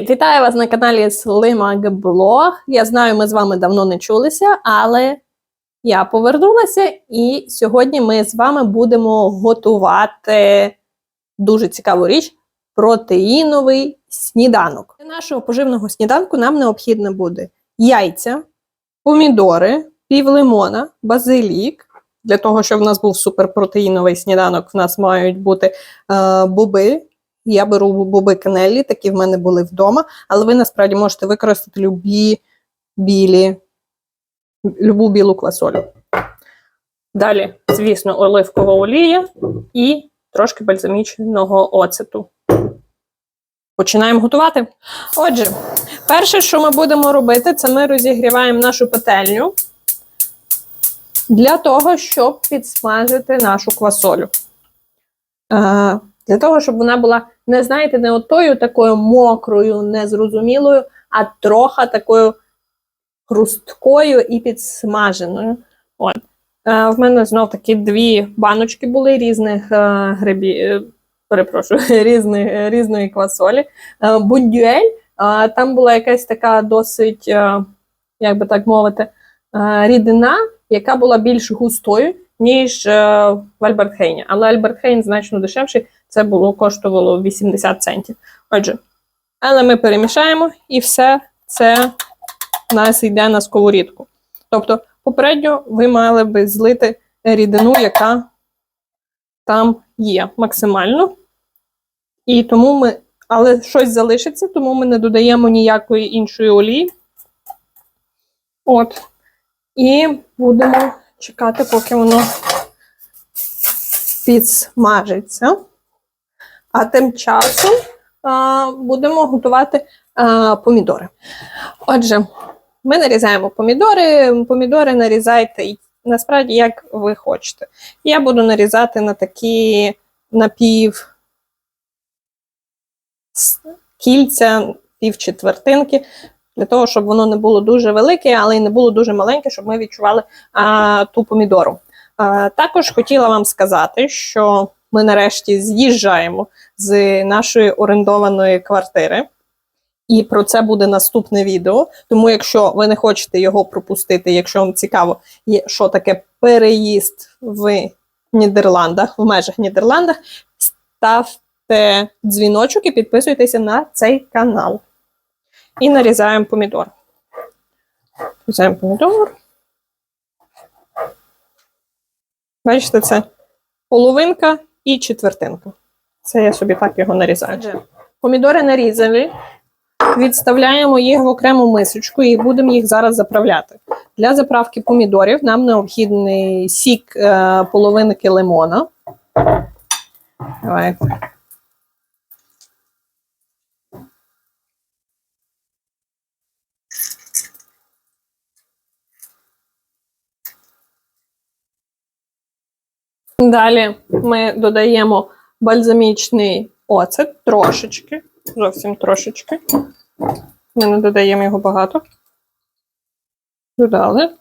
Вітаю вас на каналі Блог. Я знаю, ми з вами давно не чулися, але я повернулася, і сьогодні ми з вами будемо готувати дуже цікаву річ протеїновий сніданок. Для нашого поживного сніданку нам необхідно буде яйця, помідори, пів лимона, базилік. Для того, щоб в нас був суперпротеїновий сніданок, в нас мають бути е, боби. Я беру боби канелі, такі в мене були вдома, але ви насправді можете використати любі білі, любу білу квасолю. Далі, звісно, оливкова олія і трошки бальзамічного оцету. Починаємо готувати. Отже, перше, що ми будемо робити, це ми розігріваємо нашу пательню для того, щоб підсмажити нашу квасолю. Е, для того, щоб вона була, не знаєте, не отою такою мокрою, незрозумілою, а трохи такою хрусткою і підсмаженою. От. Е, в мене знов таки дві баночки були різних е, грибів, е, перепрошую, різних, різної квасолі. Е, бундюель, е, там була якась така досить, е, як би так мовити, е, рідина, яка була більш густою, ніж е, в Альбертхейні. Але Альбертхейн значно дешевший, це було коштувало 80 центів. Отже, але ми перемішаємо і все це у нас йде на сковорідку. Тобто, попередньо ви мали би злити рідину, яка там є максимально. І тому ми, але щось залишиться, тому ми не додаємо ніякої іншої олії. От. І будемо чекати, поки воно підсмажиться. А тим часом а, будемо готувати а, помідори. Отже, ми нарізаємо помідори. Помідори нарізайте насправді, як ви хочете. Я буду нарізати на такі напів кільця, півчетвертинки, для того, щоб воно не було дуже велике, але й не було дуже маленьке, щоб ми відчували а, ту помідору. А, також хотіла вам сказати, що ми нарешті з'їжджаємо з нашої орендованої квартири. І про це буде наступне відео. Тому, якщо ви не хочете його пропустити, якщо вам цікаво, що таке переїзд в Нідерландах, в межах Нідерландах, ставте дзвіночок і підписуйтеся на цей канал. І нарізаємо помідор. Нарізаємо помідор. Бачите, це половинка і четвертинка. Це я собі так його нарізаю. Помідори нарізали. Відставляємо їх в окрему мисочку і будемо їх зараз заправляти. Для заправки помідорів нам необхідний сік е, половинки лимона. Давайте. Далі ми додаємо бальзамічний оцет трошечки, зовсім трошечки. Ми не додаємо його багато. Додали.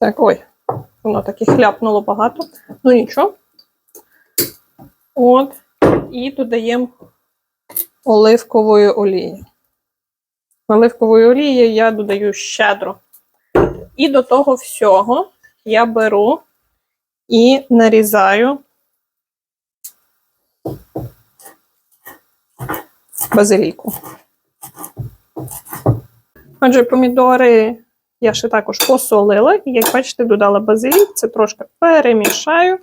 Так, ой, воно таки хляпнуло багато. Ну нічого. От. І додаємо оливкової олії. Оливкової олії я додаю щедро. І до того всього я беру і нарізаю базиліку. Отже, помідори я ще також посолила, і, як бачите, додала базилік, це трошки перемішаю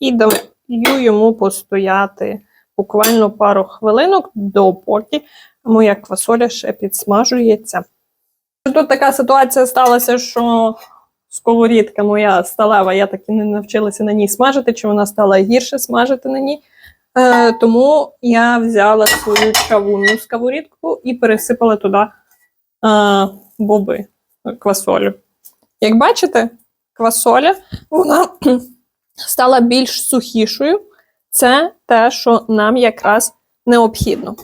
і даю йому постояти буквально пару хвилинок, допоки моя квасоля ще підсмажується. Тут така ситуація сталася, що сковорідка моя сталева, я так і не навчилася на ній смажити, чи вона стала гірше смажити на ній. Е, тому я взяла свою чавунну сковорідку і пересипала туди е, боби, квасолю. Як бачите, квасоля вона стала більш сухішою. Це те, що нам якраз необхідно.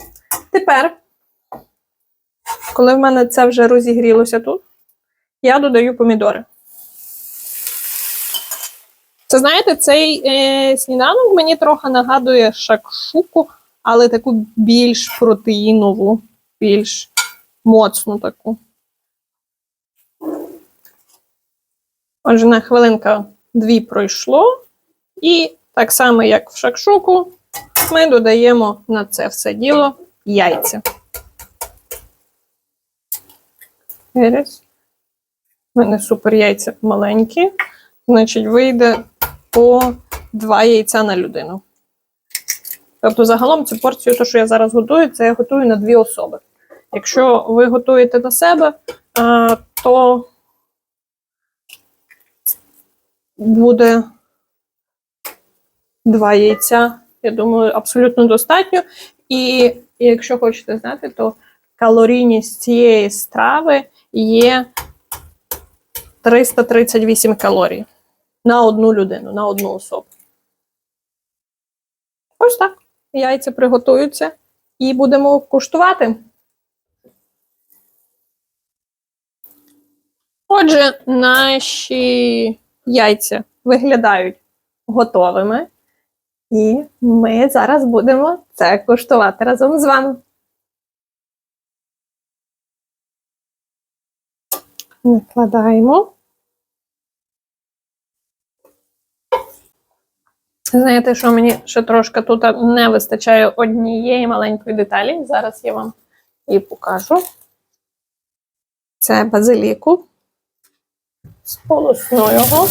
Тепер, коли в мене це вже розігрілося тут, я додаю помідори. Це знаєте, цей е, сніданок мені трохи нагадує шакшуку але таку більш протеїнову, більш моцну таку. Отже, на хвилинка дві пройшло. І так само, як в шакшуку, ми додаємо на це все діло яйця. Зараз. У мене супер яйця маленькі. Значить, вийде по два яйця на людину. Тобто, загалом цю порцію, то, що я зараз готую, це я готую на дві особи. Якщо ви готуєте на себе, то буде два яйця. Я думаю, абсолютно достатньо. І якщо хочете знати, то калорійність цієї страви є 338 калорій на одну людину, на одну особу. Ось так. Яйця приготуються і будемо куштувати. Отже, наші яйця виглядають готовими. І ми зараз будемо це куштувати разом з вами. Накладаємо. Знаєте, що мені ще трошки тут не вистачає однієї маленької деталі. Зараз я вам її покажу. Це базиліку. Сполосну його.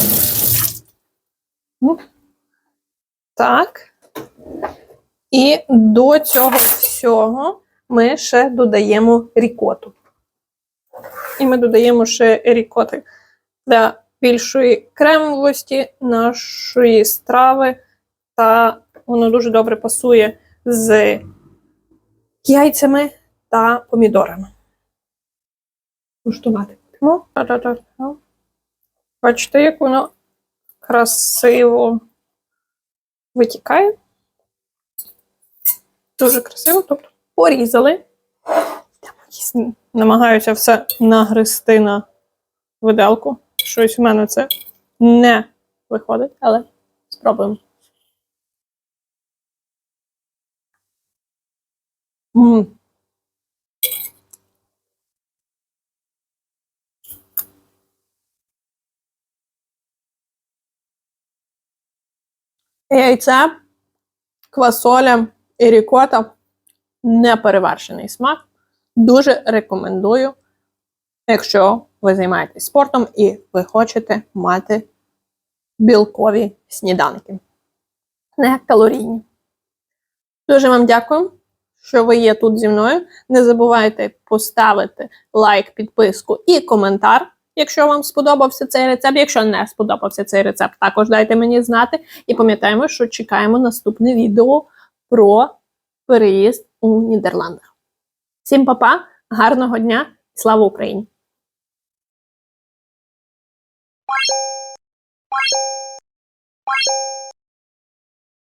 Так. І до цього всього ми ще додаємо рікоту. І ми додаємо ще рікоти для більшої кремовості нашої страви, та воно дуже добре пасує з яйцями та помідорами. Куштувати будемо. Бачите, як воно красиво витікає. Дуже красиво, тобто порізали. Намагаюся все нагрести на виделку. Щось у мене це не виходить, але спробуємо. М. Яйце, квасоля і рікота неперевершений смак. Дуже рекомендую, якщо ви займаєтесь спортом і ви хочете мати білкові сніданки. Не калорійні. Дуже вам дякую, що ви є тут зі мною. Не забувайте поставити лайк, підписку і коментар, якщо вам сподобався цей рецепт. Якщо не сподобався цей рецепт, також дайте мені знати. І пам'ятаємо, що чекаємо наступне відео про переїзд у Нідерландах. Всім па-па, гарного дня, слава Україні!